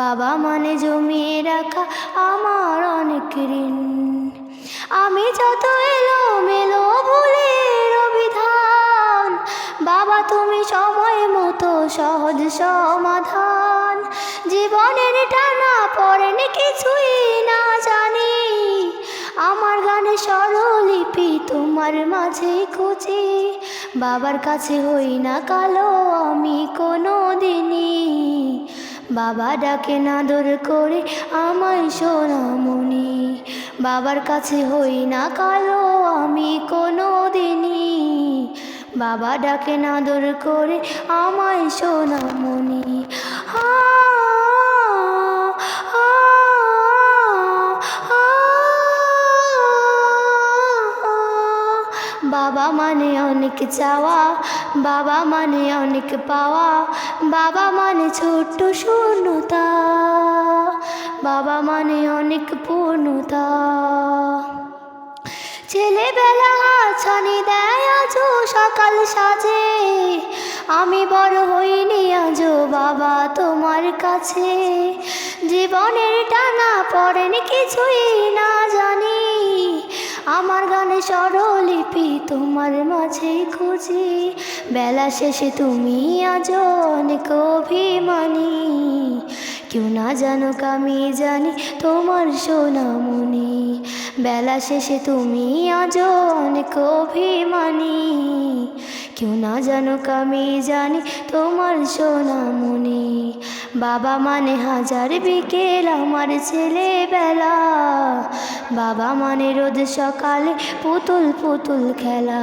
বাবা মানে জমিয়ে রাখা আমার অনেক ঋণ। আমি যত এলো মেলো ভুলের অভিধান, বাবা তুমি সময় মতো সহজ সমাধান। জীবনের টানা পড়েনি কিছুই না জানি, আমার গানে স্বরলিপি তোমার মাঝে খুঁজি। বাবার কাছে হই না কালো, আমি কোনো দিনই বাবা ডাকে নাদর করে, আমায় সোনামণি বাবার কাছে হই না কালো আমি কোনো দিনই বাবা ডাকে নাদর করে, আমায় সোনামণি বাবা মানে অনেক চাওয়া, বাবা মানে অনেক পাওয়া, বাবা মানে ছোট্ট শূন্যতা, বাবা মানে অনেক পূর্ণতা। ছেলেবেলা ছানি দেয় আজও সকাল সাজে, আমি বড় হইনি আজও বাবা তোমার কাছে। জীবনের টানা পড়েনি কিছুই না আমার গানে স্বরলিপি তোমার মাঝে খুঁজি। বেলা শেষে তুমি আজও অনেক অভিমানী। কেউ না জানুক আমি জানি তোমার সোনামণি। বেলা শেষে তুমি আজও অনেক অভিমানী। কেউ না জানুক আমি জানি তোমার সোনামণি। বাবা মানে হাজার বিকেল আমার ছেলেবেলা। বাবা মানে রোদ সকালে পুতুল পুতুল খেলা।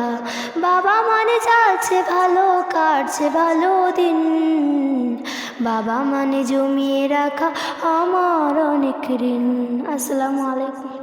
বাবা মানে যাচ্ছে ভালো, কাটছে ভালো দিন। বাবা মানে জমিয়ে রাখা আমার অনেক ঋণ। আসসালামু আলাইকুম।